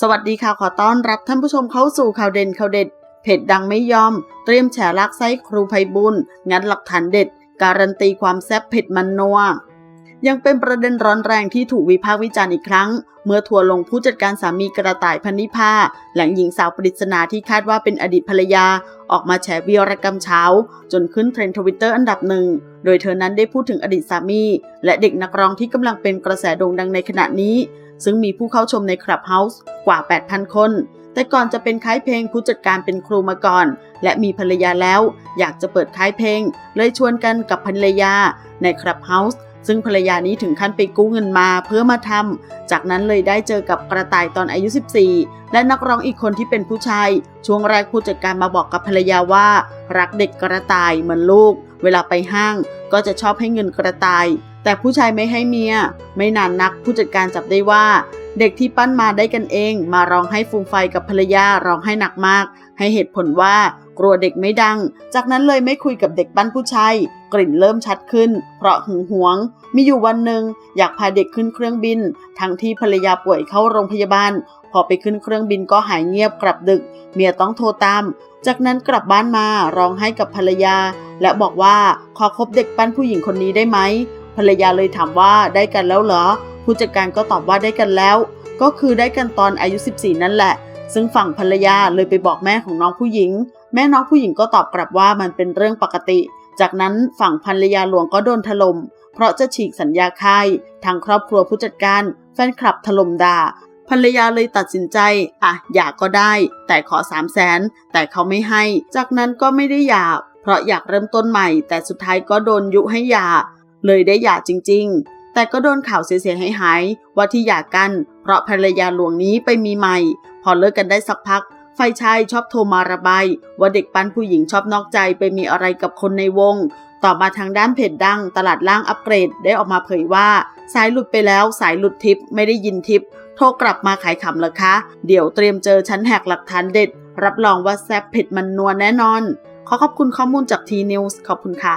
สวัสดีค่ะขอต้อนรับท่านผู้ชมเข้าสู่ข่าวเด่นข่าวเด็ดเพจดังไม่ยอม เตรียมแฉลักไส้ครูไพบุญงัดหลักฐานเด็ด การันตีความแซ่บเผ็ดมันนัวยังเป็นประเด็นร้อนแรงที่ถูกวิพากษ์วิจารณ์อีกครั้ง เมื่อทัวร์ลงผู้จัดการสามีกระต่ายพันนิพาหลังหญิงสาวปริศนาที่คาดว่าเป็นอดีตภรรยา ออกมาแฉวีรกรรมเช้า จนขึ้นเทรนด์ทวิตเตอร์อันดับหนึ่ง โดยเธอนั้นได้พูดถึงอดีตสามี และเด็กนักร้องที่กำลังเป็นกระแสโด่งดังในขณะนี้ ซึ่งมีผู้เข้าชมในคลับเฮาส์กว่า 8,000 คน แต่ก่อนจะเป็นค่ายเพลงผู้จัดการเป็นครูมาก่อน และมีภรรยาแล้ว อยากจะเปิดค่ายเพลง เลยชวนกันกับภรรยาในคลับเฮาส์ซึ่งภรรยานี้ถึงขั้นไปกู้เงินมาเพื่อมาทำ จากนั้นเลยได้เจอกับกระต่ายตอนอายุ 14 และนักร้องอีกคนที่เป็นผู้ชาย ช่วงแรกผู้จัดการมาบอกกับภรรยาว่า รักเด็กกระต่ายเหมือนลูก เวลาไปห้าง ก็จะชอบให้เงินกระต่าย แต่ผู้ชายไม่ให้เมีย ไม่นานนักผู้จัดการจับได้ว่า เด็กที่ปั้นมาได้กันเอง มาร้องให้ฟูมไฟกับภรรยาร้องให้หนักมาก ให้เหตุผลว่ากลัวเด็กไม่ดัง จากนั้นเลยไม่คุยกับเด็กปั้นผู้ชายกลิ่นเริ่มชัดขึ้น เพราะหึงหวง มีอยู่วันหนึ่งอยากพาเด็กขึ้นเครื่องบิน ทั้งที่ภรรยาป่วยเข้าโรงพยาบาล พอไปขึ้นเครื่องบินก็หายเงียบกลับดึก เมียต้องโทรตาม จากนั้นกลับบ้านมาร้องให้กับภรรยา และบอกว่าขอคบเด็กปั้นผู้หญิงคนนี้ได้ไหมภรรยาเลยถามว่าได้กันแล้วเหรอ ผู้จัดการก็ตอบว่าได้กันแล้ว ก็คือได้กันตอนอายุ 14 นั่นแหละ ซึ่งฝั่งภรรยาเลยไปบอกแม่ของน้องผู้หญิง แม่น้องผู้หญิงก็ตอบกลับว่ามันเป็นเรื่องปกติ จากนั้นฝั่งภรรยาหลวงก็โดนถล่มเพราะจะฉีกสัญญาค่ายทางครอบครัวผู้จัดการ แฟนคลับถล่มด่า ภรรยาเลยตัดสินใจ อะหย่าก็ได้ แต่ขอสามแสนแต่เขาไม่ให้ จากนั้นก็ไม่ได้หย่าเพราะอยากเริ่มต้นใหม่ แต่สุดท้ายก็โดนยุให้หย่า เลยได้หย่าจริง ๆ แต่ก็โดนข่าวเสียหายหายว่าที่หย่ากัน เพราะภรรยาหลวงนี้ไปมีใหม่ พอเลิกกันได้สักพักไฟชายชอบโทรมาระบายว่าเด็กปั้นผู้หญิงชอบนอกใจไปมีอะไรกับคนในวง ต่อมาทางด้านเพจดังตลาดล่างอัปเกรดได้ออกมาเผยว่า สายหลุดไปแล้วสายหลุดทิปไม่ได้ยินทิป โทรกลับมาขายขำเหรอคะ เดี๋ยวเตรียมเจอชั้นแหกหลักฐานเด็ด รับรองว่าแซ่บเผ็ดมันนัวแน่นอน ขอขอบคุณข้อมูลจากทีนิวส์ขอบคุณค่ะ